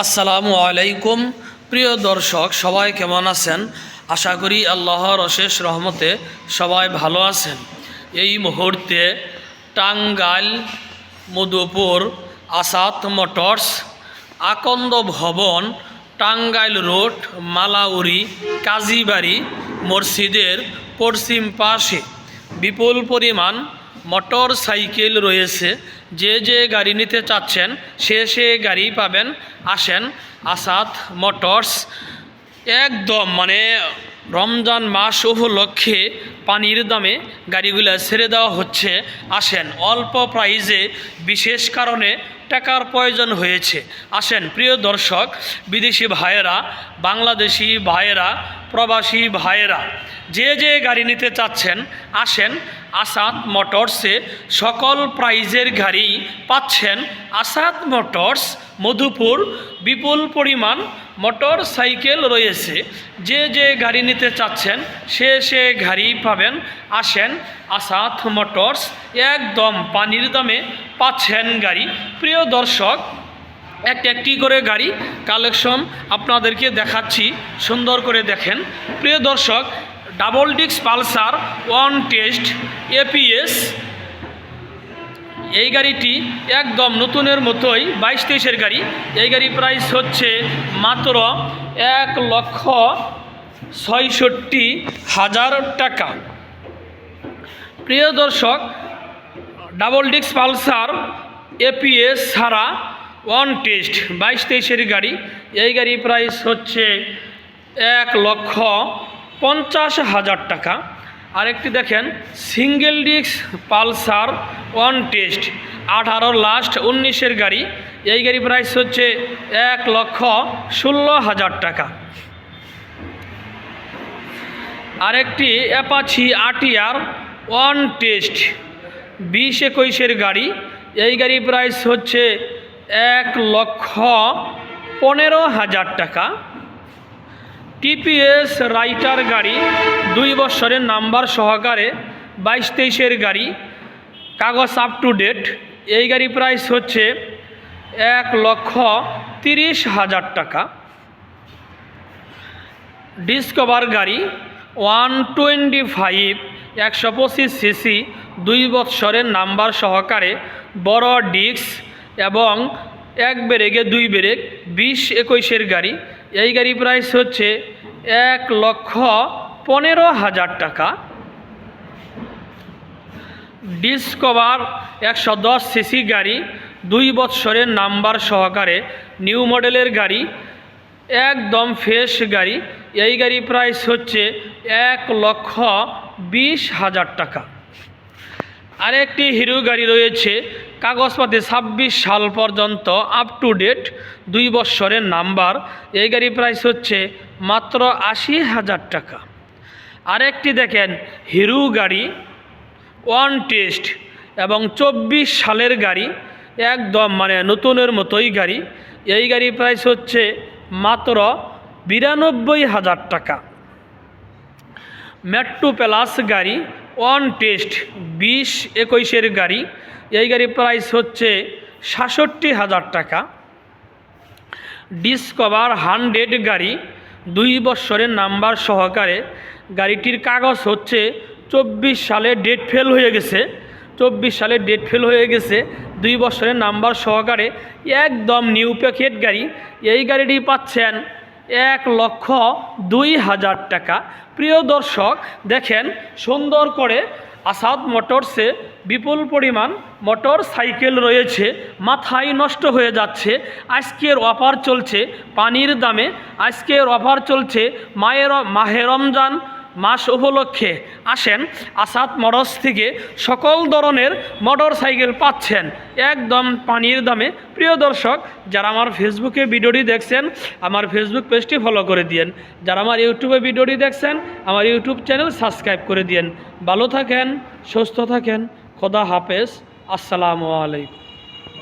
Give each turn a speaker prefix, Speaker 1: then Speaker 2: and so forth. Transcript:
Speaker 1: আসসালামু আলাইকুম। প্রিয় দর্শক, সবাই কেমন আছেন? আশা করি আল্লাহর অশেষ রহমতে সবাই ভালো আছেন। এই মুহূর্তে টাঙ্গাইল, মধুপুর, আসাদ মোটরস, আকন্দ ভবন, টাঙ্গাইল রোড, মালাউরি, কাজীবাড়ি, মসজিদের পশ্চিম পাশে বিপুল পরিমাণ মোটর সাইকেল রয়েছে। যে যে গাড়ি নিতে চাচ্ছেন, সে সে গাড়ি পাবেন। আসেন, আসাদ মোটরস। একদম মানে রমজান মাস উপলক্ষে পানির দামে গাড়িগুলো ছেড়ে দেওয়া হচ্ছে। আসেন, অল্প প্রাইজে, বিশেষ কারণে টাকার প্রয়োজন হয়েছে। আসেন, প্রিয় দর্শক, বিদেশি ভাইয়েরা, বাংলাদেশি ভাইয়েরা, প্রবাসী ভাইয়েরা, যে যে গাড়ি নিতে চাচ্ছেন, আসেন, আসাদ মোটরসে সকল প্রাইজের গাড়ি পাচ্ছেন আসাদ মোটরস, মধুপুর, বিপুল পরিমাণ মোটর সাইকেল রয়েছে। যে যে গাড়ি নিতে চাচ্ছেন, সে সে গাড়ি পাবেন। আসেন, আসাদ মোটরস, একদম পানির দামে পাচ্ছেন গাড়ি। প্রিয় দর্শক এক একটি করে গাড়ি কালেকশন আপনাদেরকে দেখাচ্ছি, সুন্দর করে দেখেন। প্রিয় দর্শক, ডাবল ডিক্স পালসার, ওয়ান টেস্ট, এপিএস। এই গাড়িটি একদম নতুনের মতোই, বাইশ তেইশের গাড়ি। এই গাড়ি প্রাইস হচ্ছে মাত্র এক লক্ষ ছয়ষট্টি হাজার টাকা। প্রিয় দর্শক ডাবল ডিক্স পালসার এপিএস ছাড়া, ওয়ান টেস্ট, বাইশ তেইশের গাড়ি। এই গাড়ি প্রাইস হচ্ছে এক লক্ষ পঞ্চাশ হাজার টাকা। আরেকটি দেখেন, single disc Pulsar, one test, আঠারো লাস্ট, উনিশের গাড়ি। এই গাড়ি প্রাইস হচ্ছে এক লক্ষ ষোলো হাজার টাকা। আরেকটি অ্যাপাচি আটিয়ার ওয়ান টেস্ট বিশ একুশের গাড়ি। এই গাড়ি প্রাইস হচ্ছে এক লক্ষ পনেরো হাজার টাকা। টিপিএস রাইটার গাড়ি, দুই বছরের নাম্বার সহকারে বাইশ তেইশের গাড়ি, কাগজ আপ টু ডেট এই গাড়ি প্রাইস হচ্ছে এক লক্ষ তিরিশ হাজার টাকা। ডিসকভার গাড়ি ওয়ান টোয়েন্টি ফাইভ একশো পঁচিশ সিসি, দুই বৎসরের নাম্বার সহকারে বড় ডিস্ক এবং এক ব্রেকে দুই ব্রেক, বিশ একুশের গাড়ি। এই গাড়ি প্রাইস হচ্ছে এক লক্ষ পনেরো হাজার টাকা। ডিসকভার একশো দশ সিসি গাড়ি, দুই বৎসরের নাম্বার সহকারে নিউ মডেলের গাড়ি, একদম ফ্রেশ গাড়ি। এই গাড়ি প্রাইস হচ্ছে এক লক্ষ বিশ হাজার টাকা। আরেকটি হিরো গাড়ি রয়েছে, কাগজপাতি ছাব্বিশ সাল পর্যন্ত আপ টু ডেট দুই বৎসরের নাম্বার এই গাড়ি প্রাইস হচ্ছে মাত্র আশি হাজার টাকা। আরেকটি দেখেন, হিরো গাড়ি ওয়ান টেস্ট এবং চব্বিশ সালের গাড়ি, একদম মানে নতুনের মতোই গাড়ি। এই গাড়ি প্রাইস হচ্ছে মাত্র বিরানব্বই হাজার টাকা। মেট্রো প্লাস গাড়ি ওয়ান টেস্ট বিশ একুশের গাড়ি। এই গাড়ি প্রাইস হচ্ছে সাতষট্টি হাজার টাকা। ডিসকভার হান্ড্রেড গাড়ি, দুই বছরের নাম্বার সহকারে। গাড়িটির কাগজ হচ্ছে চব্বিশ সালে ডেট ফেল হয়ে গেছে। চব্বিশ সালে ডেট ফেল হয়ে গেছে, দুই বছরের নাম্বার সহকারে। একদম নিউ প্যাকেট গাড়ি। এই গাড়িটি পাচ্ছেন এক লক্ষ দুই হাজার টাকা। প্রিয় দর্শক, দেখেন সুন্দর করে আসাদ মোটরসে বিপুল পরিমাণ মোটর সাইকেল রয়েছে, মাথায় নষ্ট হয়ে যাচ্ছে, আজকের অফার চলছে পানির দামে, আজকের অফার চলছে মায়ের মাহে রমজান মাস উপলক্ষে আসেন আসাদ মোটরস থেকে সকল ধরনের মোটর সাইকেল পাচ্ছেন। একদম পানির দামে। প্রিয় দর্শক, যারা আমার ফেসবুকে ভিডিওটি দেখছেন, আমার ফেসবুক পেজটি ফলো করে দিয়েন। যারা আমার ইউটিউবে ভিডিওটি দেখছেন, আমার ইউটিউব চ্যানেল সাবস্ক্রাইব করে দিয়েন। ভালো থাকেন, সুস্থ থাকেন। খোদা হাফেজ। আসসালামু আলাইকুম।